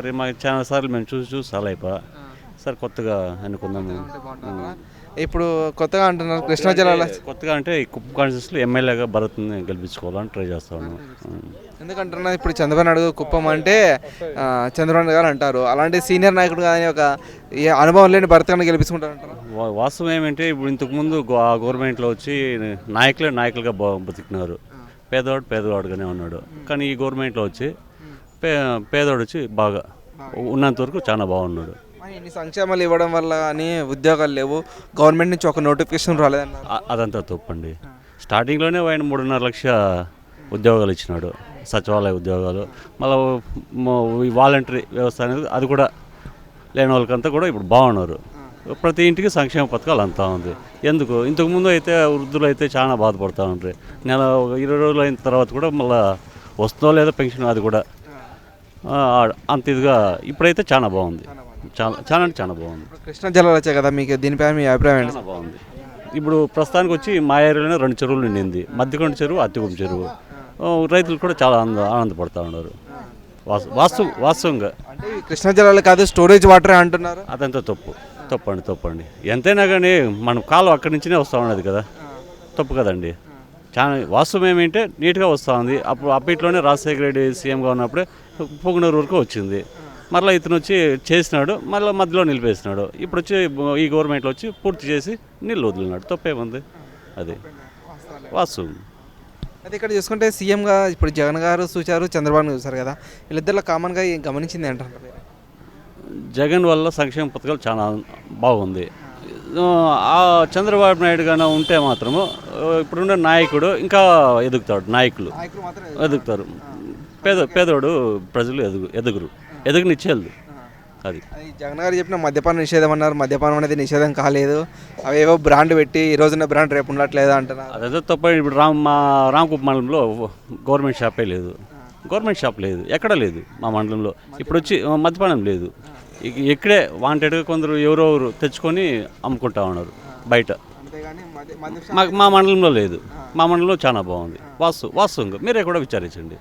మరి మాకు చాలా సార్లు మేము చూసి చూసి చాలా అయిపోయా సార్ కొత్తగా అనుకుందాము ఇప్పుడు కొత్తగా అంటున్నారు కృష్ణా జిల్లాలో. కొత్తగా అంటే ఈ కుప్ప కాన్స్టిట్యూన్సీలో ఎమ్మెల్యేగా భరత్ని గెలిపించుకోవాలని ట్రై చేస్తా ఉన్నాం. ఉం. ఎందుకంటున్నా ఇప్పుడు చంద్రబాబు నాయుడు కుప్పం అంటే చంద్రబాబు గారు అంటారు. అలాంటి సీనియర్ నాయకుడు కానీ ఒక అనుభవం లేని భర్తను గెలిపించుకుంటారంటారు? వా- వాస్తవం ఏమంటే ఇప్పుడు ఇంతకుముందు గవర్నమెంట్లో వచ్చి నాయకులే నాయకులుగా బతికినారు. పేదవాడు పేదవాడుగానే ఉన్నాడు. కానీ ఈ గవర్నమెంట్లో వచ్చి పే పేదవాడు వచ్చి బాగా. ఉన్నంత వరకు చాలా బాగున్నాడు. ఇన్ని సంక్షేమాలు ఇవ్వడం వల్ల కానీ ఉద్యోగాలు లేవు. గవర్నమెంట్ నుంచి ఒక నోటిఫికేషన్ రాలేదన్నారు. అ- అదంతా తప్పండి. స్టార్టింగ్లోనే ఆయన మూడున్నర లక్ష ఉద్యోగాలు ఇచ్చినాడు. సచివాలయ ఉద్యోగాలు మళ్ళీ వాలంటరీ వ్యవస్థ అనేది అది కూడా లేని వాళ్ళకంతా కూడా ఇప్పుడు బాగున్నారు. ప్రతి ఇంటికి సంక్షేమ పథకాలు అంతా ఉంది. ఎందుకు? ఇంతకుముందు అయితే వృద్ధులు అయితే చాలా బాధపడుతూ ఉంటారు నెల ఒక ఇరవై రోజులు అయిన తర్వాత కూడా మళ్ళీ వస్తుందో లేదో పెన్షన్ అది కూడా అంత ఇదిగా ఇప్పుడైతే చాలా బాగుంది. చాలా చాలా అంటే చాలా బాగుంది. కృష్ణా జిల్లాలో వచ్చాయి కదా మీకు దీనిపై మీ అభిప్రాయం ఏంటి? బాగుంది. ఇప్పుడు ప్రస్తుతానికి వచ్చి మా ఏరియాలోనే రెండు చెరువులు నిండింది. మధ్యకొండ చెరువు అత్తిగుం చెరువు. రైతులు కూడా చాలా ఆనంద ఆనందపడతా ఉన్నారు. వాస్తు వాస్తవం వాస్తవంగా. అంటే కృష్ణా జిల్లాలో కాదు స్టోరేజ్ వాటరే అంటున్నారు. అదంతా తప్పు. తప్పండి తప్పండి. ఎంతైనా కానీ మనం కాలం అక్కడి నుంచినే వస్తూ ఉన్నది కదా. తప్పు కదండి. చాలా వాస్తవం ఏమంటే నీట్గా వస్తూ ఉంది అప్పుడు అప్పట్లోనే రాజశేఖర రెడ్డి సీఎంగా ఉన్నప్పుడే పొంగనూరు వరకు వచ్చింది. మరలా ఇతను వచ్చి చేసినాడు మళ్ళీ మధ్యలో నిలిపేసినాడు. ఇప్పుడు వచ్చి ఈ గవర్నమెంట్లో వచ్చి పూర్తి చేసి నీళ్ళు వదిలినాడు. తప్పేముంది అది వాస్తవం. అయితే ఇక్కడ చూసుకుంటే సీఎంగా ఇప్పుడు జగన్ గారు చూశారు చంద్రబాబు చూశారు కదా. వీళ్ళిద్దరిలో కామన్గా గమనించింది అంటారు జగన్ వల్ల సంక్షేమ పథకాలు చాలా బాగుంది. చంద్రబాబు నాయుడు గానే ఉంటే మాత్రము ఇప్పుడున్న నాయకుడు ఇంకా ఎదుగుతాడు నాయకులు. ఎదుగుతారు. పేద పేదోడు ప్రజలు ఎదుగు ఎదుగురు ఎదుగునిచ్చేది అది. అది జగన్ గారు చెప్పిన మద్యపాన నిషేధం అన్నారు. మద్యపానం అనేది నిషేధం కాలేదు. అవేవో బ్రాండ్ పెట్టి ఈ రోజున బ్రాండ్ రేపు ఉండట్లేదు అంటున్నారు. అదే తప్ప ఇప్పుడు రామ్ మా రామకుప్ప మండలంలో గవర్నమెంట్ షాపే లేదు. గవర్నమెంట్ షాప్ లేదు ఎక్కడ లేదు మా మండలంలో. ఇప్పుడు వచ్చి మద్యపానం లేదు. ఇక్కడే వాంటెడ్గా కొందరు ఎవరెవరు తెచ్చుకొని అమ్ముకుంటా ఉన్నారు బయట. మద్య మా మండలంలో లేదు. మా మండలంలో చాలా బాగుంది. వాస్తు వాస్తవంగా మీరే కూడా విచారించండి.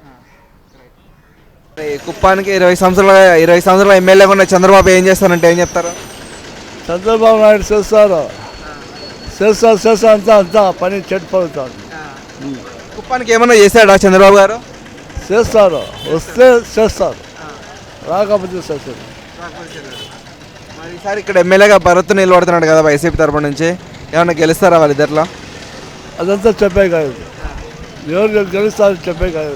ఈ కుప్పానికి ఇరవై సంవత్సరాల ఇరవై సంవత్సరాల ఎమ్మెల్యేగా ఉన్న చంద్రబాబు ఏం చేస్తారంటే ఏం చెప్తారు? చంద్రబాబు నాయుడు చేస్తారు చేస్తారు చేస్తారు అంతా అంతా పని చెడిపోతుంది కుప్పానికి ఏమన్నా చేశాడా చంద్రబాబు గారు? చేస్తారు వస్తే చేస్తారు రాకపోతే చేస్తారు మరి ఈసారి ఇక్కడ ఎమ్మెల్యేగా భరత్ నిలబడుతున్నాడు కదా వైసీపీ తరపు నుంచి. ఏమన్నా గెలుస్తారా వాళ్ళిద్దరిలో? అదంతా చెప్పే కాదు. ఎవరు గెలుస్తారు చెప్పే కాదు.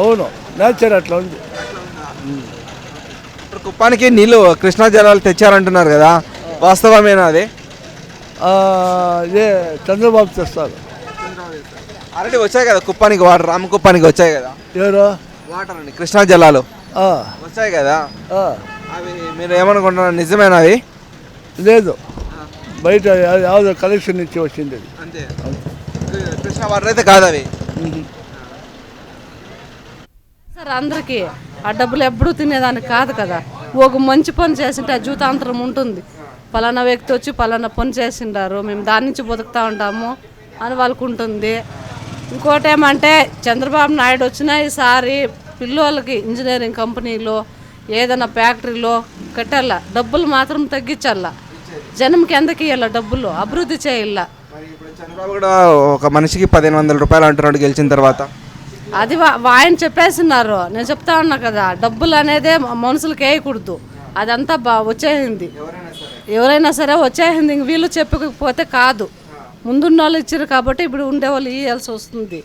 అవును నేచర్ అట్లా ఉంది. ఇప్పుడు కుప్పానికి నీళ్ళు కృష్ణా జలాలు తెచ్చారంటున్నారు కదా వాస్తవమేనా అది? ఇదే చంద్రబాబు తెస్తారు. ఆల్రెడీ వచ్చాయి కదా కుప్పానికి వాటర్ రామ కుప్పానికి వచ్చాయి కదా. ఎవరు? వాటర్ అండి కృష్ణా జలాలు. వచ్చాయి కదా? అవి మీరు ఏమనుకుంటున్నారు? నిజమేనా అవి? లేదు. బయట యాదో కలెక్షన్ ఇచ్చి వచ్చింది అది. అంతే. కృష్ణ వాటర్ అయితే కాదు అవి. సార్ అందరికీ ఆ డబ్బులు ఎప్పుడూ తినేదానికి కాదు కదా. ఒక మంచి పని చేసింటే ఆ జీవితాంతరం ఉంటుంది. పలానా వ్యక్తి వచ్చి పలానా పని చేసిండారు. మేము దాని నుంచి బతుకుతా ఉంటాము అని వాళ్ళకు ఉంటుంది. ఇంకోటి ఏమంటే చంద్రబాబు నాయుడు వచ్చిన ఈసారి పిల్లోళ్ళకి ఇంజనీరింగ్ కంపెనీలో ఏదైనా ఫ్యాక్టరీలో కట్టాల? డబ్బులు మాత్రం తగ్గించాల? జనంకి ఎందుకు ఇవ్వాల డబ్బులు? అభివృద్ధి చేయాల? చంద్రబాబు కూడా ఒక మనిషికి పదిహేను వందల రూపాయలు అంటున్నాడు గెలిచిన తర్వాత. అది ఆయన చెప్పేస్తున్నారు. నేను చెప్తా ఉన్నా కదా డబ్బులు అనేదే మనుషులకు వేయకూడదు. అదంతా బా వచ్చేసింది. ఎవరైనా సరే వచ్చేసింది. ఇంక వీళ్ళు చెప్పకపోతే కాదు. ముందున్న వాళ్ళు ఇచ్చారు కాబట్టి ఇప్పుడు ఉండే వాళ్ళు ఇవ్వాల్సి వస్తుంది.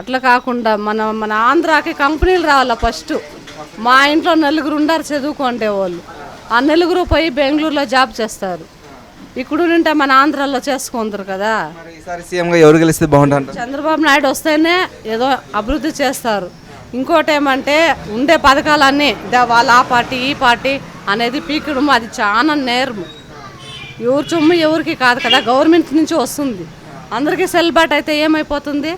అట్లా కాకుండా మన మన ఆంధ్రాకి కంపెనీలు రావాలా ఫస్ట్. మా ఇంట్లో నలుగురు ఉండారు చదువుకుంటే వాళ్ళు. ఆ నలుగురు పోయి బెంగళూరులో జాబ్ చేస్తారు. ఇక్కడ ఉంటే మన ఆంధ్రాలో చేసుకుందరు కదా. ఎవరు గెలిస్తే బాగుంటుంది? చంద్రబాబు నాయుడు వస్తేనే ఏదో అభివృద్ధి చేస్తారు. ఇంకోటి ఏమంటే ఉండే పథకాలన్నీ వాళ్ళ ఆ పార్టీ ఈ పార్టీ అనేది పీకడం అది చాలా నేరము ఎవరు సొమ్ము ఎవరికి కాదు కదా గవర్నమెంట్ నుంచి వస్తుంది. అందరికీ సెల్బాట్ అయితే ఏమైపోతుంది?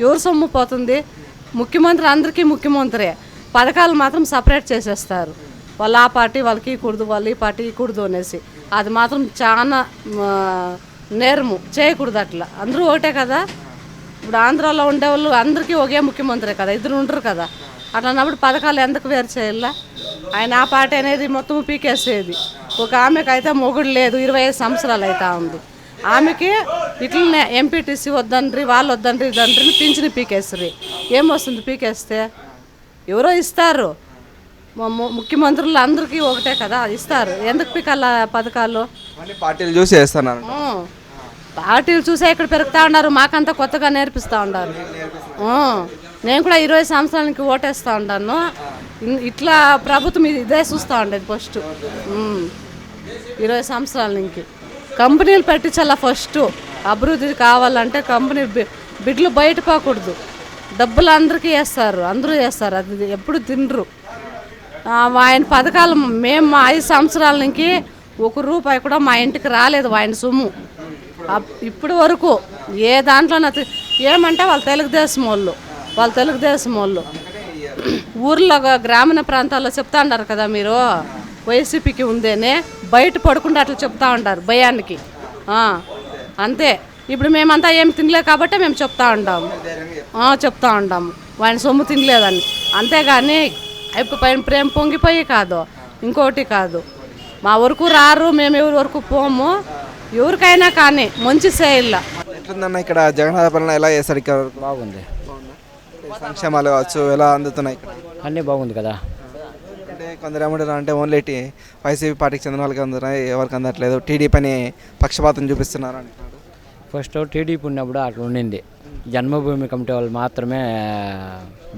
ఎవరు సొమ్ము పోతుంది? ముఖ్యమంత్రి అందరికీ ముఖ్యమంత్రే. పథకాలు మాత్రం సపరేట్ చేసేస్తారు. వాళ్ళు ఆ పార్టీ వాళ్ళకి ఇకూడదు వాళ్ళు ఈ పార్టీ ఇకూడదు అనేసి. అది మాత్రం చాలా నేరము. చేయకూడదు అట్లా. అందరూ ఒకటే కదా? ఇప్పుడు ఆంధ్రాలో ఉండేవాళ్ళు అందరికీ ఒకే ముఖ్యమంత్రి కదా. ఇద్దరు ఉండరు కదా. అట్లా అన్నప్పుడు పథకాలు ఎందుకు వేరు చేయాల? ఆయన ఆ పార్టీ అనేది మొత్తం పీకేసేది. ఒక ఆమెకు అయితే మొగుడు లేదు ఇరవై ఐదు సంవత్సరాలు అవుతా ఉంది. ఆమెకి ఇట్లనే ఎంపీటీసీ వద్దండ్రి వాళ్ళు వద్దండ్రి ఇదండ్రి పింఛని పీకేస్తారు ఏమొస్తుంది పీకేస్తే? ఎవరో ఇస్తారు. ముఖ్యమంత్రులు అందరికీ ఒకటే కదా ఇస్తారు. ఎందుకు పీకాల పథకాలు? పార్టీలు చూసి వేస్తున్నారు ఆ, పార్టీలు చూసే ఇక్కడ పెరుగుతూ ఉన్నారు మాకంతా కొత్తగా నేర్పిస్తూ ఉన్నారు. నేను కూడా ఇరవై సంవత్సరాలకి ఓటేస్తూ ఉంటాను ఇన్- ఇట్లా ప్రభుత్వం ఇది- ఇదే చూస్తూ ఉండేది ఫస్ట్. ఇరవై సంవత్సరాల నుంచి. కంపెనీలు పెట్టించాల ఫస్ట్. అభివృద్ధి కావాలంటే కంపెనీ బిడ్లు బయట పోకూడదు. డబ్బులు అందరికీ వేస్తారు అందరూ చేస్తారు అది ఎప్పుడు తినరు. ఆయన పథకాలు మేము మా ఐదు సంవత్సరాల నుంచి ఒక రూపాయి కూడా మా ఇంటికి రాలేదు ఆయన సొమ్ము. అప్- ఇప్పటి వరకు ఏ దాంట్లో ఏమంటే వాళ్ళ తెలుగుదేశం వాళ్ళు వాళ్ళ తెలుగుదేశం వాళ్ళు. ఊర్లో గ్రామీణ ప్రాంతాల్లో చెప్తా అన్నారు కదా మీరు. వైసీపీకి ఉందేనే బయట పడకుండా అట్లా చెప్తా ఉంటారు భయానికి. ఆ, అంతే. ఇప్పుడు మేమంతా ఏం తినలే కాబట్టి మేము చెప్తా ఉంటాము ఆ, చెప్తా ఉంటాము వాడిని సొమ్ము తినలేదని. అంతేగాని ఇప్పుడు పైన ప్రేమ పొంగిపోయి కాదు. ఇంకోటి కాదు. మా వరకు రారు మేము ఎవరి వరకు పోము. ఎవరికైనా కానీ మంచి ఎట్లుందన్న ఇక్కడ జగన్నాథ పాలన ఎలా చేస్తారు ఇక్కడ? బాగుంది. సంక్షేమాలు కావచ్చు ఎలా అందుతున్నాయి అన్నీ బాగుంది కదా. కొందరు ఏమంటారు అంటే ఓన్లీ వైసీపీ పార్టీకి చెందిన వాళ్ళకి అందరు ఎవరికి అందట్లేదు. టీడీపీని పక్షపాతం చూపిస్తున్నారు అంటున్నారు. ఫస్ట్ టీడీపీ ఉన్నప్పుడు అట్లా ఉండింది. జన్మభూమి కమిటీ వాళ్ళు మాత్రమే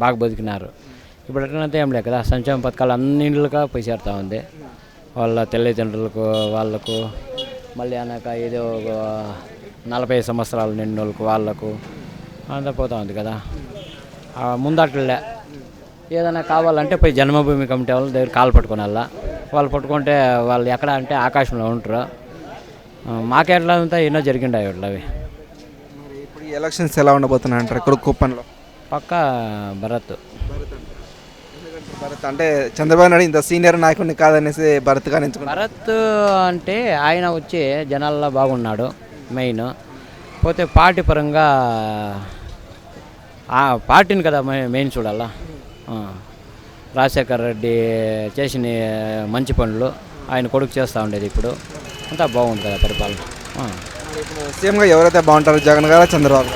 బాగా బతికినారు. ఇప్పుడు ఎట్లనైతే ఏం లేదు కదా సంక్షేమ పథకాలు అన్నింటిగా పోయి చేరుతూ ఉంది. వాళ్ళ తల్లిదండ్రులకు వాళ్ళకు మళ్ళీ అనక ఏదో ఒక నలభై సంవత్సరాలు నిండు వాళ్ళకు వాళ్ళకు అంతా పోతా ఉంది కదా. ముందట్లే. ముందు అట్లే ఏదైనా కావాలంటే పోయి జన్మభూమి కమిటీ వాళ్ళ దగ్గర కాలు పట్టుకొని వెళ్ళా వాళ్ళు పట్టుకుంటే వాళ్ళు ఎక్కడ అంటే ఆకాశంలో ఉంటారు. మాకెట్లా అంతా ఎన్నో జరిగిండాయి అవి. ఇప్పుడు ఎలక్షన్స్ ఎలా ఉండబోతున్నాయి అంటారు? ఇక్కడ కుప్పంలో. పక్క భరత్. భరత్ అంటే. చంద్రబాబు నాయుడు ఇంత సీనియర్ నాయకుడిని కాదనేసి భరత్గా ఎంచుకున్నారు. భరత్ అంటే ఆయన వచ్చి జనాల్లో బాగున్నాడు మెయిన్. పోతే పార్టీ పరంగా పార్టీని కదా మెయిన్ చూడాలా. రాజశేఖర్ రెడ్డి చేసిన మంచి పనులు ఆయన కొడుకు చేస్తూ ఉండేది ఇప్పుడు. అంతా బాగుంది కదా పరిపాలన. సీఎంగా ఎవరైతే బాగుంటారు జగన్ గారా చంద్రబాబు?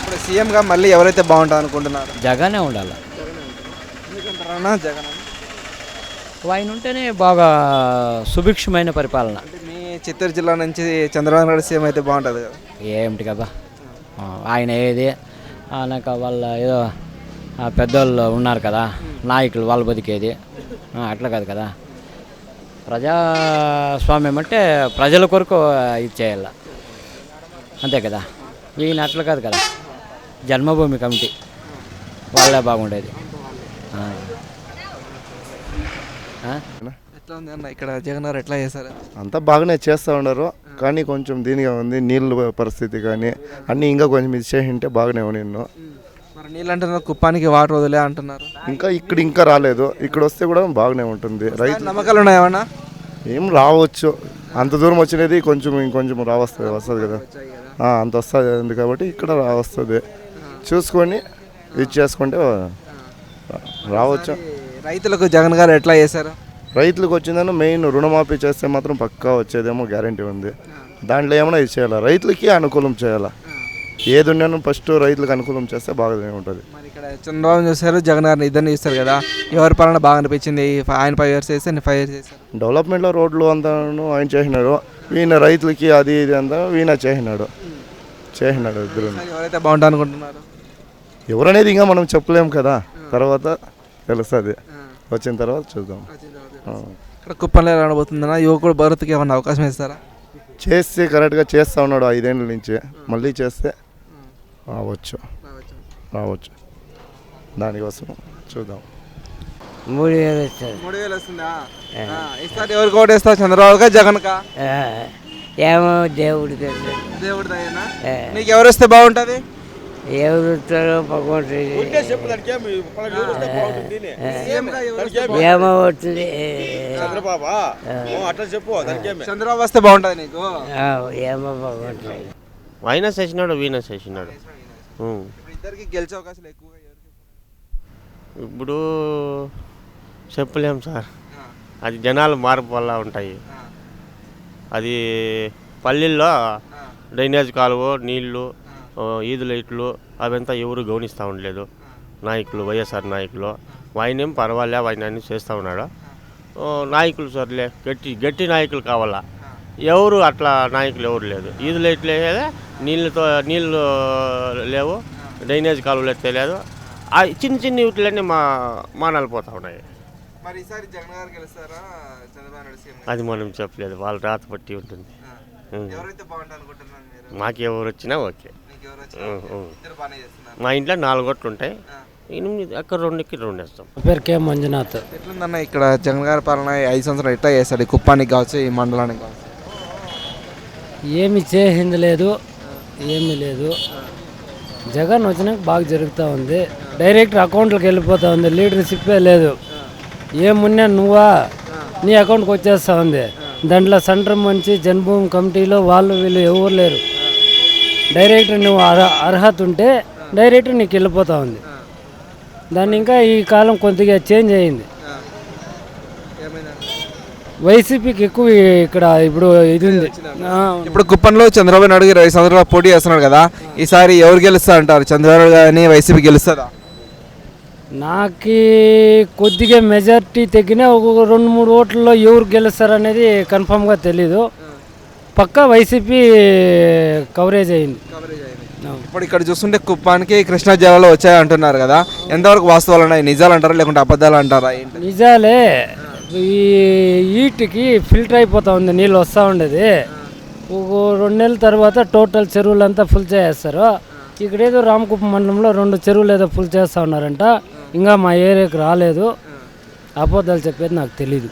ఇప్పుడు సీఎంగా మళ్ళీ ఎవరైతే బాగుంటారు అనుకుంటున్నారు జగనే ఉండాలి? జగన్? ఆయన ఉంటేనే బాగా సుభిక్షమైన పరిపాలన. మీ చిత్తూరు జిల్లా నుంచి చంద్రబాబు నాయుడు సీఎం అయితే బాగుంటుంది కదా? ఏమిటి కదా? ఆయన ఏది? ఆయనక వాళ్ళ ఏదో పెద్దోళ్ళు ఉన్నారు కదా నాయకులు వాళ్ళు బతికేది. అట్లా కాదు కదా. ప్రజాస్వామ్యం అంటే ప్రజల కొరకు ఇది చేయాల. అంతే కదా. ఈయన అట్లా కాదు కదా. జన్మభూమి కమిటీ. వాళ్ళే బాగుండేది. ఆ. ఆ? ఎట్లా ఉంది అన్న? ఇక్కడ జగన్ గారు ఎట్లా చేశారు? అంతా బాగానే చేస్తూ ఉన్నారు. కానీ కొంచెం దీనిగా ఉంది నీళ్ళ పరిస్థితి కానీ అన్నీ ఇంకా కొంచెం ఇది చేసింటే బాగానే నిన్ను మరి నీళ్ళు అంటున్నారు కుప్పానికి వాటర్ వదిలే అంటున్నారు. ఇంకా ఇక్కడ ఇంకా రాలేదు. ఇక్కడ వస్తే కూడా బాగానే ఉంటుంది. రైతు నమ్మకాలు ఉన్నాయేమన్నా ఏం రావచ్చు. అంత దూరం వచ్చినది కొంచెం ఇంకొంచెం రావస్తుంది వస్తుంది కదా. అంత వస్తుంది కాబట్టి ఇక్కడ రావస్తుంది. చూసుకొని ఇది చేసుకుంటే రావచ్చు. రైతులకు జగన్ గారు ఎట్లా చేశారు? రైతులకు వచ్చిందని మెయిన్ రుణమాఫీ చేస్తే మాత్రం పక్కా వచ్చేదేమో గ్యారంటీ ఉంది. దాంట్లో ఏమైనా ఇది చేయాలా? రైతులకి అనుకూలం చేయాలా? ఏది ఉన్నాను ఫస్ట్ రైతులకు అనుకూలం చేస్తే బాగానే ఉంటుంది. మరి ఇక్కడ చంద్రబాబు చూశారు జగన్ గారిని ఇద్దరిని చూస్తారు కదా. ఎవరి పాలన బాగా అనిపించింది? ఆయన ఫైవ్ ఇయర్స్ చేస్తే నేను ఫైవ్ ఇయర్స్ చేశారు. డెవలప్మెంట్లో రోడ్లు అంతాను ఆయన చేసినాడు. ఈయన రైతులకి అది ఇది అంతా ఈయన చేసినాడు. చేసినాడు ఇద్దరు. ఎవరైతే బాగుంటుంది అనుకుంటున్నారు? ఎవరనేది ఇంకా మనం చెప్పలేం కదా. తర్వాత తెలుస్తుంది. వచ్చిన తర్వాత చూద్దాం. ఇక్కడ కుప్పంలో ఎలా ఉండబోతుందన్న యువకుడు భరత్కి ఏమన్నా అవకాశం ఇస్తారా? చేస్తే కరెక్ట్గా చేస్తూ ఉన్నాడు ఐదేళ్ళ నుంచి. మళ్ళీ చేస్తే రావచ్చు. రావచ్చు. దానికోసం చూద్దాం. మూడు వేలు ఇస్తారు మూడు వేలు వస్తుందా? ఎవరికి ఓటు వేస్తావు? చంద్రబాబుగా జగన్కా? ఏమో. దేవుడి దయనా నీకు ఎవరు వస్తే బాగుంటుంది? ఎవరు ఇస్తారో భగవంతుడు ఏమో వచ్చింది చంద్రబాబు? వస్తే బాగుంటుంది నీకు. ఆ, ఏమో భగవంతుడు ఆయన చేసినాడు వీణ చేసినాడు ఇద్దరికి గెలిచే అవకాశాలు ఇప్పుడు చెప్పలేం సార్. అది జనాలు మార్పు వల్ల ఉంటాయి. అది పల్లెల్లో డ్రైనేజ్ కాలువ నీళ్ళు ఆ, ఈదు లైట్లు అవంతా ఎవరు గమనిస్తూ ఉండలేదు. నాయకులు వైఎస్ఆర్ నాయకులు. ఆయన పర్వాలే ఆయన అన్ని చేస్తూ ఉన్నాడు. నాయకులు సర్లే గట్టి గట్టి నాయకులు కావాలా? ఎవరు అట్లా నాయకులు ఎవరు లేదు. ఈదు లైట్లు వేసేదే నీళ్ళతో నీళ్ళు లేవు డ్రైనేజ్ కాలువలు తెలియదు ఆ చిన్న చిన్న వీటిలన్నీ మా మానాలు పోతూ ఉన్నాయి. అది మనం చెప్పలేదు వాళ్ళ రాత బట్టి ఉంటుంది. మాకు ఎవరు వచ్చినా ఓకే. మా ఇంట్లో నాలుగు గొట్లు ఉంటాయి. ఎనిమిది అక్కడ రెండుకి రెండు వేస్తాం పేరు కే మంజునాథ్. ఎట్లుందన్న ఇక్కడ జగన్ గారి పాలన ఐదు సంవత్సరాలు ఎట్లా చేస్తాడు? ఈ కుప్పానికి కావచ్చు ఈ మండలానికి కావచ్చు? ఏమి చేసింది లేదు ఏమీ లేదు. జగన్ వచ్చినాక బాగా జరుగుతూ ఉంది. డైరెక్ట్ అకౌంట్లోకి వెళ్ళిపోతా ఉంది. లీడర్షిప్పే లేదు. ఏమున్నా నువ్వా? నీ అకౌంట్కి వచ్చేస్తా ఉంది. దాంట్లో సెంటర్ మంచి జన్మభూమి కమిటీలో వాళ్ళు వీళ్ళు ఎవరు లేరు. డైరెక్ట్ నువ్వు అర్హ అర్హత ఉంటే డైరెక్ట్ నీకు వెళ్ళిపోతా ఉంది. దాన్ని ఇంకా ఈ కాలం కొద్దిగా చేంజ్ అయింది. వైసీపీకి ఎక్కువ ఇక్కడ ఇప్పుడు ఇది ఉంది. ఇప్పుడు కుప్పంలో చంద్రబాబు నాయుడు గారు సంవత్సరాలు పోటీ చేస్తున్నాడు కదా ఈసారి ఎవరు గెలుస్తా అంటారు చంద్రబాబు కానీ వైసీపీ గెలుస్తుందా? నాకు కొద్దిగా మెజార్టీ తగ్గిన ఒక రెండు మూడు ఓట్లలో ఎవరు గెలుస్తారు అనేది కన్ఫామ్గా తెలీదు. పక్కా వైసీపీ కవరేజ్ అయింది. ఇప్పుడు ఇక్కడ చూస్తుంటే కుప్పానికి కృష్ణా జిల్లాలో వచ్చాయి అంటున్నారు కదా. ఎంతవరకు వాస్తవాలు ఉన్నాయి? నిజాలు అంటారా? లేకుంటే అబద్ధాలు అంటారా? నిజాలే. ఈ ఈటికి ఫిల్టర్ అయిపోతా ఉంది. నీళ్ళు వస్తూ ఉండేది. రెండు నెలల తర్వాత టోటల్ చెరువులంతా ఫుల్ చేస్తారు ఇక్కడ ఏదో రామకుప్పం మండలంలో రెండు చెరువులు ఏదో ఫుల్ చేస్తూ ఉన్నారంట. ఇంకా మా ఏరియాకి రాలేదు. అబద్ధాలు చెప్పేది నాకు తెలీదు.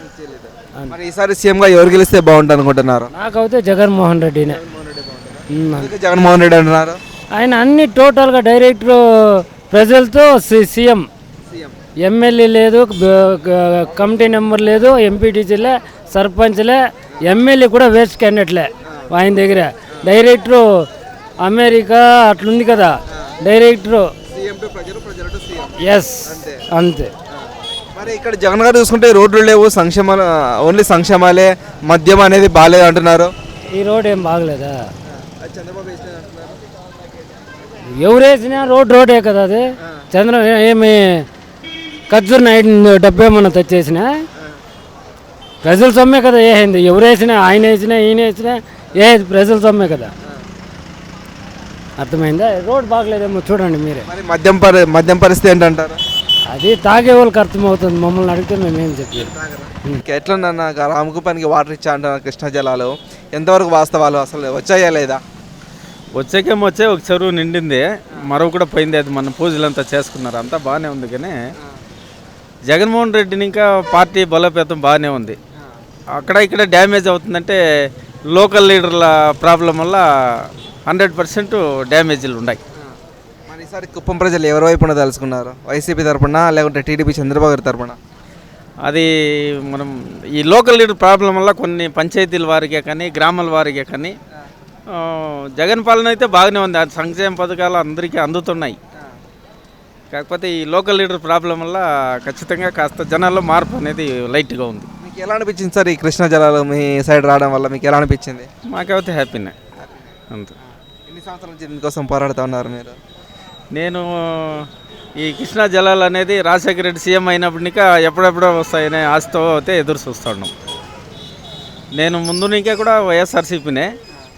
మరి ఈసారి సీఎంగా ఎవరు గెలిస్తే బాగుంటుంది అనుకుంటున్నారు నాకైతే జగన్మోహన్ రెడ్డినే. అందుకే జగన్మోహన్ రెడ్డి అంటున్నారు. ఆయన అన్ని టోటల్గా డైరెక్టర్ ప్రజలతో సీఎం. ఎమ్మెల్యే లేదు గ- కమిటీ నెంబర్ లేదు ఎంపీటీసీలే సర్పంచ్లే ఎమ్మెల్యే కూడా వేస్ట్ క్యాండిడేట్లే ఆయన దగ్గర. డైరెక్టరు అమెరికా అట్లుంది కదా. Director yes. అంతే. మరి ఇక్కడ జగన్ గారు చూసుకుంటే రోడ్లు లేవు సంక్షేమాలు ఓన్లీ సంక్షేమాలే మద్యం అనేది బాగాలేదు అంటున్నారు. ఈ రోడ్ ఏం బాగలేదా? ఎవరు వేసినా రోడ్ రోడే కదా అది? చంద్ర ఏమి ఖర్జూర్ నైట్ డబ్బు ఏమన్నా తెచ్చేసినా? ప్రజల సొమ్మే కదా వేసింది ఎవరు వేసినా ఆయన వేసినా ఈయన వేసినా ఏ ప్రజల సొమ్మే కదా? అర్థమైందా? రోడ్ బాగలేదేమో చూడండి మీరే. మరి మద్యం పరి మద్యం పరిస్థితి ఏంటంటారు? అది తాగే వాళ్ళకి అర్థమవుతుంది. మమ్మల్ని అడిగితే మేమేం చెప్పారు ఇంకా ఎట్లుందన్న రామకుపానికి వాటర్ ఇచ్చా అంటున్నారు కృష్ణా జలాలు? ఎంతవరకు వాస్తవాలు అసలు? వచ్చాయా లేదా? వచ్చాకేమో వచ్చే ఒక చెరువు నిండింది. మరొక కూడా పోయింది. అది మన పూజలంతా చేసుకున్నారు. అంతా బాగానే ఉంది కానీ జగన్మోహన్ రెడ్డిని ఇంకా పార్టీ బలోపేతం బాగానే ఉంది. అక్కడ ఇక్కడ డ్యామేజ్ అవుతుందంటే లోకల్ లీడర్ల ప్రాబ్లం వల్ల హండ్రెడ్ పర్సెంట్ డ్యామేజ్లు ఉన్నాయి. మరి ఈసారి కుప్పం ప్రజలు ఎవరి వైపున తెలుసుకున్నారు వైసీపీ తరపున లేకుంటే టీడీపీ చంద్రబాబు గారి తరపున? అది మనం ఈ లోకల్ లీడర్ ప్రాబ్లం వల్ల కొన్ని పంచాయతీల వారికే కానీ గ్రామాల వారికే కానీ జగన్ పాలన అయితే బాగానే ఉంది. ఆ సంక్షేమ పథకాలు అందరికీ అందుతున్నాయి. కాకపోతే ఈ లోకల్ లీడర్ ప్రాబ్లం వల్ల ఖచ్చితంగా కాస్త జనాల్లో మార్పు అనేది లైట్గా ఉంది. మీకు ఎలా అనిపించింది సార్ ఈ కృష్ణా జలాలు మీ సైడ్ రావడం వల్ల? మీకు ఎలా అనిపించింది? మాకైతే హ్యాపీనే. అంతే. ఎన్ని సంవత్సరాల నుంచి దీనికోసం పోరాడుతూ ఉన్నారు మీరు? నేను ఈ కృష్ణా జలాలు అనేది రాజశేఖర రెడ్డి సీఎం అయినప్పటికా ఎప్పుడెప్పుడో వస్తాయనే ఆశతో అయితే ఎదురు చూస్తున్నాం నేను ముందు నుంచే కూడా వైఎస్ఆర్సీపీనే.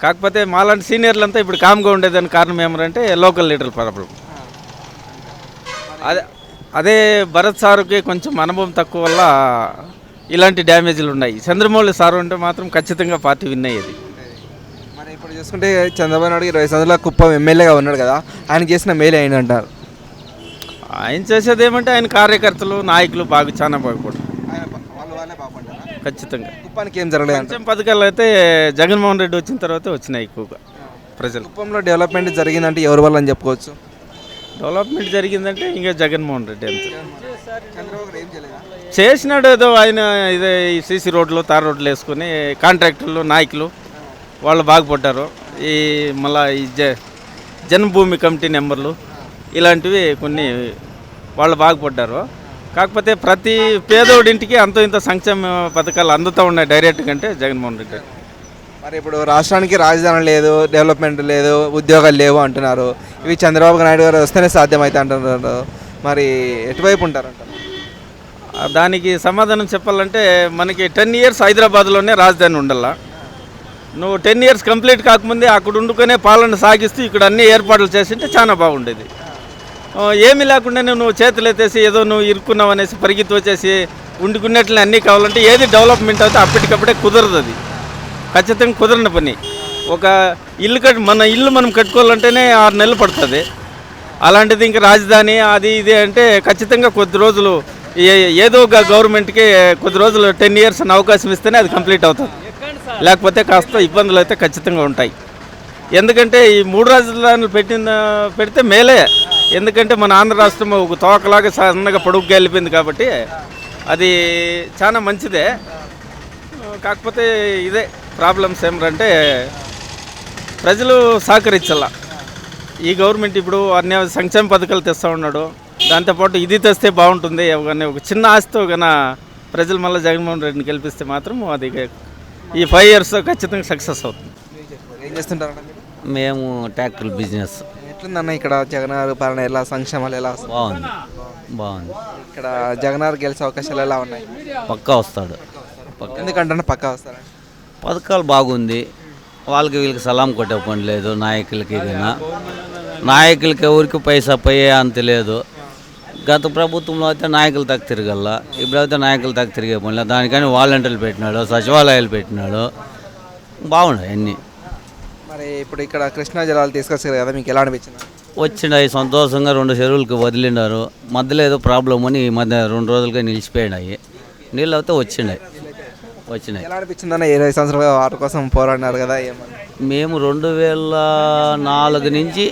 కాకపోతే మాలాంటి సీనియర్లంతా ఇప్పుడు కామ్గా ఉండేదానికి కారణం ఏమంటే లోకల్ లీడర్ ప్రాబ్లం అదే అదే భరత్ సారుకి కొంచెం అనుభవం తక్కువ వల్ల ఇలాంటి డ్యామేజ్లు ఉన్నాయి. చంద్రమౌళి సారు అంటే మాత్రం ఖచ్చితంగా పార్టీ విన్ అయ్యేది. చూసుకుంటే చంద్రబాబు నాయుడు ఇరవై సంవత్సరాల కుప్పం ఎమ్మెల్యేగా ఉన్నాడు కదా ఆయన చేసిన మేలు ఆయన అంటారు ఆయన చేసేది ఏమంటే ఆయన కార్యకర్తలు నాయకులు బాగా చాలా బాగుంటారా ఖచ్చితంగా. కుప్పానికి ఏం జరగలేదు పథకాలు అయితే జగన్మోహన్ రెడ్డి వచ్చిన తర్వాత వచ్చినాయి ఎక్కువగా ప్రజలు. కుప్పంలో డెవలప్మెంట్ జరిగిందంటే ఎవరి వల్ల అని చెప్పుకోవచ్చు? డెవలప్మెంట్ జరిగిందంటే ఇంకా జగన్మోహన్ రెడ్డి అంతే. చేసినాడు ఏదో ఆయన ఇదే ఈ సీసీ రోడ్లు తార్ రోడ్లు వేసుకుని కాంట్రాక్టర్లు నాయకులు వాళ్ళు బాగుపడ్డారు ఈ మళ్ళా ఈ జ జన్మభూమి కమిటీ నెంబర్లు ఇలాంటివి కొన్ని వాళ్ళు బాగుపడ్డారు కాకపోతే ప్రతి పేదోడింటికి అంతో ఇంత సంక్షేమ పథకాలు అందుతూ ఉన్నాయి డైరెక్ట్ కంటే జగన్మోహన్ రెడ్డి మరి ఇప్పుడు రాష్ట్రానికి రాజధాని లేదు డెవలప్మెంట్ లేదు ఉద్యోగాలు లేవు అంటున్నారు. ఇవి చంద్రబాబు నాయుడు గారు వస్తేనే సాధ్యమైతే అంటున్నారు. మరి ఎటువైపు ఉంటారంటారు దానికి సమాధానం చెప్పాలంటే మనకి టెన్ ఇయర్స్ హైదరాబాద్లోనే రాజధాని ఉండాల. నువ్వు టెన్ ఇయర్స్ కంప్లీట్ కాకముందే అక్కడ ఉండుకునే పాలన సాగిస్తూ ఇక్కడ అన్ని ఏర్పాట్లు చేసింటే చాలా బాగుండేది. ఏమీ లేకుండానే నువ్వు చేతులు ఎత్తేసి ఏదో నువ్వు ఇరుక్కున్నావు అనేసి పరిగెత్తి వచ్చేసి ఉండుకున్నట్లు అన్నీ కావాలంటే ఏది డెవలప్మెంట్ అయితే అప్పటికప్పుడే కుదరదు అది. ఖచ్చితంగా కుదరని పని. ఒక ఇల్లు కట్ మన ఇల్లు మనం కట్టుకోవాలంటేనే ఆరు నెలలు పడుతుంది. అలాంటిది ఇంకా రాజధాని అది ఇది అంటే ఖచ్చితంగా కొద్ది రోజులు ఏ- ఏదో ఒక గవర్నమెంట్కి కొద్ది రోజులు టెన్ ఇయర్స్ అని అవకాశం ఇస్తేనే అది కంప్లీట్ అవుతుంది. లేకపోతే కాస్త ఇబ్బందులు అయితే ఖచ్చితంగా ఉంటాయి. ఎందుకంటే ఈ మూడు రాజధానులు పెట్టిన పెడితే మేలే. ఎందుకంటే మన ఆంధ్ర రాష్ట్రం ఒక తోకలాగా సన్నగా పొడుగ్గా వెళ్ళిపోయింది కాబట్టి అది చాలా మంచిదే. కాకపోతే ఇదే ప్రాబ్లమ్స్ ఏమిటంటే ప్రజలు సహకరించాల. ఈ గవర్నమెంట్ ఇప్పుడు అన్ని సంక్షేమ పథకాలు తెస్తూ ఉన్నాడు. దాంతోపాటు ఇది తెస్తే బాగుంటుంది. కానీ ఒక చిన్న ఆశతో కన్నా ప్రజలు మళ్ళీ జగన్మోహన్ రెడ్డిని గెలిపిస్తే మాత్రం అది ఈ ఫైవ్ ఇయర్స్ ఖచ్చితంగా సక్సెస్ అవుతుంది. ఏం మేము ట్యాక్టర్ బిజినెస్ ఎట్లుందన్న ఇక్కడ జగన్ గారు పాలన ఎలా సంక్షేమాలు ఎలా? వస్తాయి బాగుంది. బాగుంది. ఇక్కడ జగన్ గారు గెలిచే అవకాశాలు ఎలా ఉన్నాయి? పక్కా వస్తాడు. పక్క. ఎందుకంటే పక్కా వస్తారండి పథకాలు బాగుంది. వాళ్ళకి వీళ్ళకి సలాం కొట్టే పని లేదు నాయకులకి కానీ నాయకులకి ఎవరికి పైసా పోయే అంత లేదు. గత ప్రభుత్వంలో అయితే నాయకులు తగ్గ తిరగల ఇప్పుడైతే నాయకులు తగ్గ తిరిగే పని లేదు. దానికని వాలంటీర్లు పెట్టినాడు సచివాలయాలు పెట్టినాడు. బాగున్నాయి అన్నీ. మరి ఇప్పుడు ఇక్కడ కృష్ణా జలాలు తీసుకొచ్చారు కదా మీకు ఎలా అనిపించింది? వచ్చినాయి సంతోషంగా రెండు చెరువులకి వదిలినారు. మధ్యలో ఏదో ప్రాబ్లం అని ఈ మధ్య రెండు రోజులుగా నిలిచిపోయినాయి. నీళ్ళు అయితే వచ్చినాయి. వచ్చినాయి. ఎలా అనిపించిందన్న ఇరవై సంవత్సరాలుగా వాటి కోసం పోరాడినారు కదా మేము రెండు వేల నాలుగు నుంచి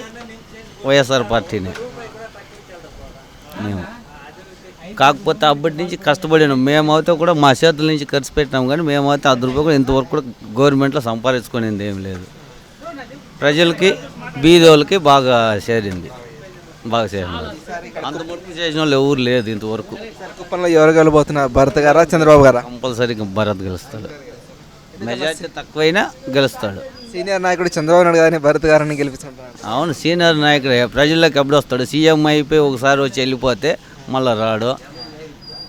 వైఎస్ఆర్ పార్టీని మేము కాకపోతే అప్పటి నుంచి కష్టపడినాం. మేమైతే కూడా మా చేతుల నుంచి ఖర్చు పెట్టినాం కానీ మేమైతే అర్ధ రూపాయలు ఇంతవరకు కూడా గవర్నమెంట్లో సంపాదించుకునేది ఏం లేదు. ప్రజలకి బీదోళ్ళకి బాగా చేరింది. బాగా చేరింది. అంతవరకు చేసిన వాళ్ళు ఎవరు లేదు ఇంతవరకు. కుప్పంలో ఎవరు గెలబోతున్నారు భరత్ గారా చంద్రబాబు గారా? కంపల్సరీగా భరత్ గెలుస్తాడు. మెజార్టీ తక్కువైనా గెలుస్తాడు. సీనియర్ నాయకుడు చంద్రబాబు నాయుడు గారిని భరత్ గారిని గెలిపించుకుంటున్నారు అవును సీనియర్ నాయకుడే ప్రజల్లోకి ఎప్పుడు వస్తాడు? సీఎం అయిపోయి ఒకసారి వచ్చి వెళ్ళిపోతే మళ్ళీ రాడు.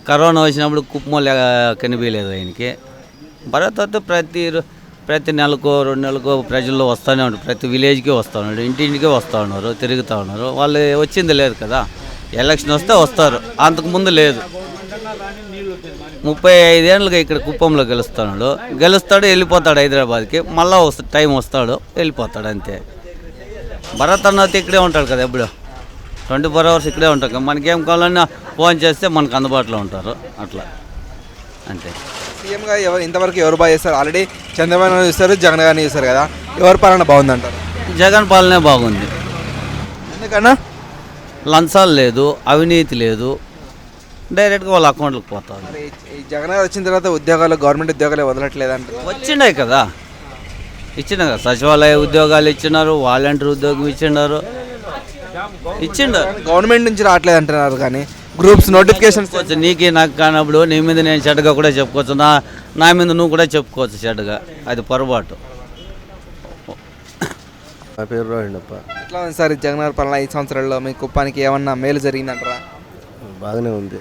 కరోనా వచ్చినప్పుడు కుప్పం కనిపించలేదు ఆయనకి. భరత్ ప్రతి ప్రతి నెలకో రెండు నెలకో ప్రజల్లో వస్తూనే ఉంటారు ప్రతి విలేజ్కి వస్తూ ఉన్నారు. ఇంటింటికి వస్తూ ఉన్నారు తిరుగుతూ ఉన్నారు. వాళ్ళు వచ్చింది లేదు కదా. ఎలక్షన్ వస్తే వస్తారు. అంతకుముందు లేదు. ముప్పై ఐదేళ్ళుగా ఇక్కడ కుప్పంలో గెలుస్తున్నాడు. గెలుస్తాడు వెళ్ళిపోతాడు హైదరాబాద్కి. మళ్ళీ వస్తా టైం వస్తాడు వెళ్ళిపోతాడు అంతే. భరత్ అన్నది ఇక్కడే ఉంటాడు కదా ఎప్పుడు. ట్వంటీ ఫోర్ అవర్స్ ఇక్కడే కదా. మనకేం కావాలన్నా ఫోన్ చేస్తే మనకు అందుబాటులో ఉంటారు. అట్లా. అంతే. సీఎంగా ఎవరు ఇంతవరకు ఎవరు బాగా చేస్తారు? ఆల్రెడీ చంద్రబాబు నాయుడు చూస్తారు జగన్ గారిని చూస్తారు కదా? ఎవరి పాలన బాగుందంటారు? జగన్ పాలనే బాగుంది. ఎందుకన్నా? లంచాలు లేదు అవినీతి లేదు. డైరెక్ట్గా వాళ్ళ అకౌంట్లకు పోతారు. జగన్ గారు వచ్చిన తర్వాత ఉద్యోగాలు గవర్నమెంట్ ఉద్యోగాలు వదలట్లేదు అంటారు వచ్చినాయి కదా. ఇచ్చిన కదా. సచివాలయ ఉద్యోగాలు ఇచ్చినారు వాలంటీర్ ఉద్యోగం ఇచ్చినారు. ఇచ్చిండు. గవర్నమెంట్ నుంచి రావట్లేదు అంటున్నారు కానీ గ్రూప్స్ నోటిఫికేషన్స్ నీకే నాకు కానప్పుడు నీ మీద నేను చెడ్డగా కూడా చెప్పుకోవచ్చు. నా నా మీద నువ్వు కూడా చెప్పుకోవచ్చు చెడ్డగా. అది పొరపాటు. నా పేరు రోహిణప్ప ఎట్లా ఉంది సార్ జగన్ పాలన ఐదు సంవత్సరాల్లో? మీ కుప్పానికి ఏమన్నా మేలు జరిగిందంటారా? బాగానే ఉంది.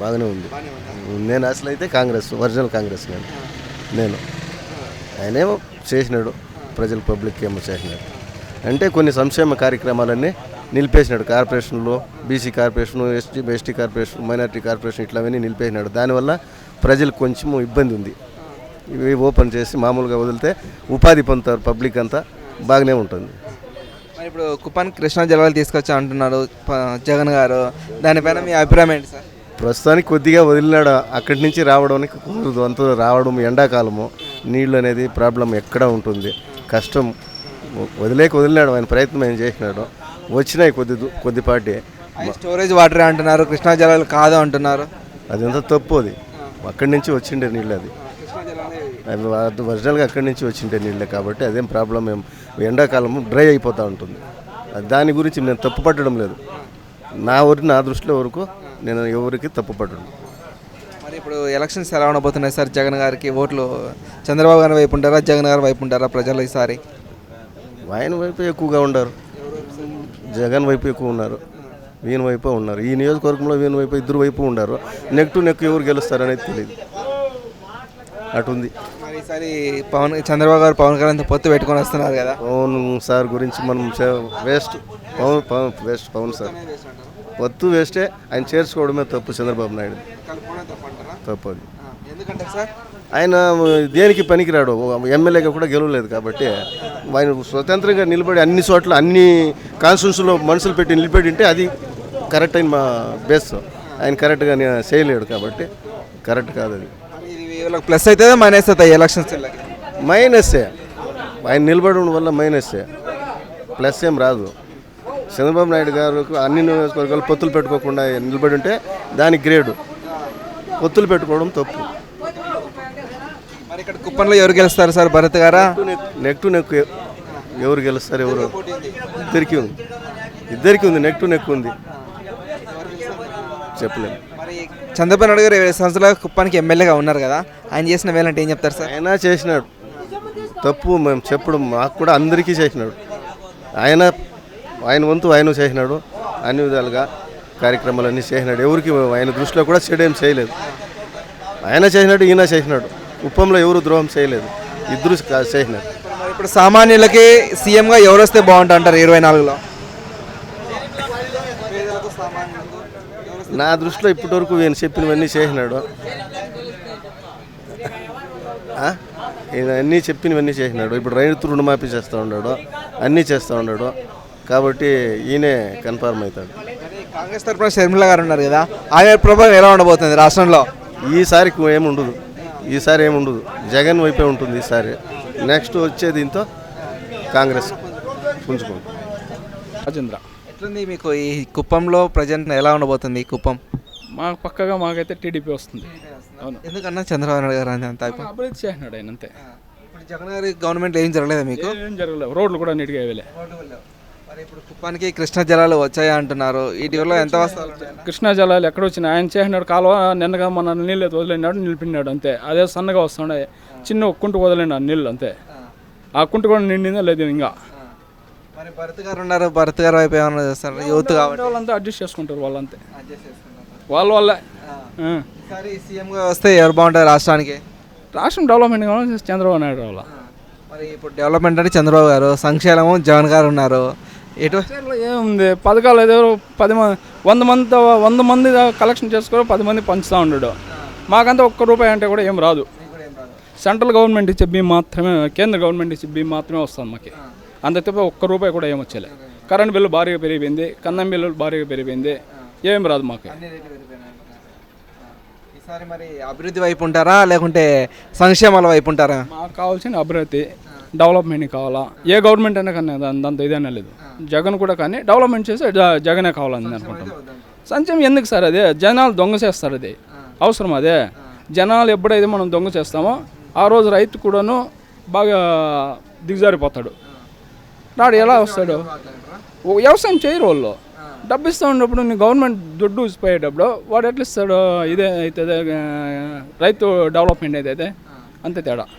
బాగానే ఉంది. నేను అసలు అయితే కాంగ్రెస్ ఒరిజినల్ కాంగ్రెస్ నేను. నేను. ఆయనేమో చేసినాడు. ప్రజల పబ్లిక్ ఏమో చేసినాడు. అంటే కొన్ని సంక్షేమ కార్యక్రమాలన్నీ నిలిపేసినాడు కార్పొరేషన్లో BC corporation ST ST corporation minority corporation ఇట్లావన్నీ నిలిపేసినాడు. దానివల్ల ప్రజలకు కొంచెం ఇబ్బంది ఉంది. ఇవి ఓపెన్ చేసి మామూలుగా వదిలితే ఉపాధి పొందుతారు పబ్లిక్ అంతా బాగానే ఉంటుంది. ఇప్పుడు కుప్పానికి కృష్ణా జలాలు తీసుకొచ్చా అంటున్నారు జగన్ గారు. దానిపైన మీ అభిప్రాయం ఏంటి సార్? ప్రస్తుతానికి కొద్దిగా వదిలినాడు అక్కడి నుంచి రావడానికి కుదరదు. అంత రావడం ఎండాకాలము నీళ్ళు అనేది ప్రాబ్లం ఎక్కడ ఉంటుంది. కష్టం వదిలేక వదిలినాడు ఆయన ప్రయత్నం ఆయన చేసినాడు. వచ్చినాయి కొద్ది కొద్దిపాటి స్టోరేజ్ వాటర్ అంటున్నారు కృష్ణా జలాలు కాదు అంటున్నారు. అదంతా తప్పు అది. అక్కడి నుంచి వచ్చిండే నీళ్ళు అది. అవి ఒరిజినల్గా అక్కడి నుంచి వచ్చిండే నీళ్ళే కాబట్టి అదేం ప్రాబ్లం ఏం. ఎండాకాలము డ్రై అయిపోతూ ఉంటుంది. అది దాని గురించి నేను తప్పు పట్టడం లేదు. నా వరకు నా దృష్టిలో వరకు నేను ఎవరికి తప్పుపడ్డాను మరి ఇప్పుడు ఎలక్షన్స్ ఎలా ఉండబోతున్నాయి సార్? జగన్ గారికి ఓట్లు. చంద్రబాబు గారి వైపు ఉంటారా? జగన్ గారి వైపు ఉంటారా ప్రజలు ఈసారి? ఆయన వైపు ఎక్కువగా ఉన్నారు జగన్ వైపు ఎక్కువ ఉన్నారు వీని వైపు ఉన్నారు. ఈ నియోజకవర్గంలో వీని వైపు ఇద్దరు వైపు ఉన్నారు నెక్ టు నెక్ ఎవరు గెలుస్తారనేది తెలియదు అటుంది ఈసారి పవన్ చంద్రబాబు గారు పవన్ కళ్యాణ్తో పొత్తు పెట్టుకొని వస్తున్నారు కదా. పవన్ సార్ గురించి మనం waste Pawan Pawan waste Pawan sir. పొత్తు వేస్టే ఆయన చేర్చుకోవడమే తప్పు చంద్రబాబు నాయుడు. తప్పు అది ఎందుకంటే సార్? ఆయన దేనికి పనికిరాడు? ఎమ్మెల్యేగా కూడా గెలవలేదు కాబట్టి ఆయన స్వతంత్రంగా నిలబడి అన్ని చోట్ల అన్ని కాన్స్టిట్యూన్సీలో మనుషులు పెట్టి నిలబడి ఉంటే అది కరెక్ట్ అయిన మా బేస్ ఆయన కరెక్ట్గా చేయలేడు కాబట్టి కరెక్ట్ కాదు అది. ప్లస్ అవుతుందా మైనస్ అవుతాయి ఎలక్షన్స్ మైనస్సే ఆయన నిలబడడం వల్ల మైనస్సే ప్లస్ ఏం రాదు. చంద్రబాబు నాయుడు గారు అన్ని నియోజకవర్గాలు పొత్తులు పెట్టుకోకుండా నిలబడి ఉంటే దానికి గ్రేడు పొత్తులు పెట్టుకోవడం తప్పు. ఇక్కడ కుప్పంలో ఎవరు గెలుస్తారు సార్? భరత్ గారా? నెక్ టు నెక్ ఎవరు గెలుస్తారు ఎవరు? ఇద్దరికి ఉంది. ఇద్దరికి ఉంది నెక్ టు నెక్ ఉంది చెప్పలేము చంద్రబాబు నాయుడు గారు ఇరవై సంవత్సరాల కుప్పానికి ఎమ్మెల్యేగా ఉన్నారు కదా ఆయన చేసిన వేలంటే ఏం చెప్తారు సార్? ఆయన చేసినాడు. తప్పు మేము చెప్పడం మాకు కూడా అందరికీ చేసినాడు. ఆయన ఆయన వంతు ఆయన చేసినాడు. అన్ని విధాలుగా కార్యక్రమాలన్నీ చేసినాడు. ఎవరికి ఆయన దృష్టిలో కూడా చెడు ఏం చేయలేదు. ఆయన చేసినాడు ఈయన చేసినాడు. కుప్పంలో ఎవరు ద్రోహం చేయలేదు. ఇద్దరు చేసినారు. ఇప్పుడు సామాన్యులకి సీఎంగా ఎవరు వస్తే బాగుంటుంది అంటారు ఇరవై నాలుగులో? నా దృష్టిలో ఇప్పటివరకు ఈయన చెప్పినవన్నీ చేసినాడు? ఈయన అన్నీ చెప్పినవన్నీ చేసినాడు. ఇప్పుడు రైతు రుణమాఫీ చేస్తూ ఉన్నాడు. అన్నీ చేస్తూ ఉన్నాడు. కాబట్టి ఈయనే కన్ఫర్మ్ అవుతాడు. కాంగ్రెస్ తరఫున షర్మిల గారు ఉన్నారు కదా ఆమె ప్రభావం ఎలా ఉండబోతుంది రాష్ట్రంలో? ఈసారి ఏముండదు. ఈసారి ఏముండదు జగన్ వైపే ఉంటుంది ఈసారి. నెక్స్ట్ వచ్చే దీంతో కాంగ్రెస్ పుంజుకుంటుంది రాజేంద్ర. ఎట్లుంది మీకు ఈ కుప్పంలో ప్రజెంట్ ఎలా ఉండబోతుంది ఈ కుప్పం? మాకు పక్కగా మాకైతే టీడీపీ వస్తుంది. అవును. ఎందుకన్నా చంద్రబాబు నాయుడు గారు అని అంత అభివృద్ధి చేసినాడు ఆయన అంతే. ఇప్పుడు జగన్ గారి గవర్నమెంట్ ఏం జరగలేదు మీకు? ఏం జరగలేదు. రోడ్లు కూడా నీట్గా వేయలే. మరి ఇప్పుడు కుప్పానికి కృష్ణా జలాలు వచ్చాయి అంటున్నారు. వీటిలో ఎంత వస్తారు కృష్ణా జలాలు ఎక్కడ వచ్చినాయి? ఆయన చేసినాడు కాలువ నిన్నగా మన నీళ్ళు వదిలినాడు నిలిపినాడు అంతే. అదే సన్నగా వస్తుండే చిన్న కుంట వదిలినాడు నీళ్ళు అంతే. ఆ కుంట కూడా నిండిందా లేదు ఇంకా? మరి భరత్ గారు ఉన్నారు భరత్ గారు వైపు ఏమన్నా చేస్తారు? యూత్ కాబట్టి. వాళ్ళంతా. అడ్జస్ట్ చేసుకుంటారు. వాళ్ళంతే వాళ్ళ వాళ్ళే. ఆ. ఈసారి సీఎంగా వస్తే ఎవరు బాగుంటారు రాష్ట్రానికి? రాష్ట్రం డెవలప్మెంట్ కావాలి చంద్రబాబు నాయుడు వాళ్ళ మరి ఇప్పుడు డెవలప్మెంట్ అంటే చంద్రబాబు గారు సంక్షేమము జగన్ గారు ఉన్నారు. ఎటు? ఏముంది? పథకాలు ఏదో పది మంది వంద మంది వంద మంది కలెక్షన్ చేసుకోవడం పది మంది పంచుతూ ఉండడు. మాకంతా ఒక్క రూపాయి అంటే కూడా ఏం రాదు. సెంట్రల్ గవర్నమెంట్ ఇచ్చే భీమ్ మాత్రమే కేంద్ర గవర్నమెంట్ ఇచ్చే భీమ్ మాత్రమే వస్తుంది మాకు. అంత తప్ప ఒక్క రూపాయి కూడా ఏం వచ్చేలే. కరెంట్ బిల్లు భారీగా పెరిగిపోయింది కన్నం బిల్లు భారీగా పెరిగిపోయింది ఏం రాదు మాకు. ఈసారి మరి అభివృద్ధి వైపు ఉంటారా లేకుంటే సంక్షేమాల వైపు ఉంటారా? మాకు కావాల్సిన అభివృద్ధి. డెవలప్మెంట్ కావాలా? ఏ గవర్నమెంట్ అయినా కానీ దాంతో ఇదైనా లేదు. జగన్ కూడా కానీ డెవలప్మెంట్ చేస్తే జ- జగనే కావాలని అనుకుంటాం. సంక్షేమం ఎందుకు సార్ అదే? జనాలు దొంగ చేస్తారు అది. అవసరం అదే. జనాలు ఎప్పుడైతే మనం దొంగ చేస్తామో ఆ రోజు రైతు కూడాను బాగా దిగజారిపోతాడు. రాడు ఎలా వస్తాడు? వ్యవసాయం చేయరు వాళ్ళు. డబ్బు ఇస్తూ ఉన్నప్పుడు నీ గవర్నమెంట్ దుడ్డు పోయేటప్పుడు వాడు ఎట్లా ఇస్తాడు ఇదే అవుతుంది రైతు డెవలప్మెంట్ అయితే అంతే తేడా.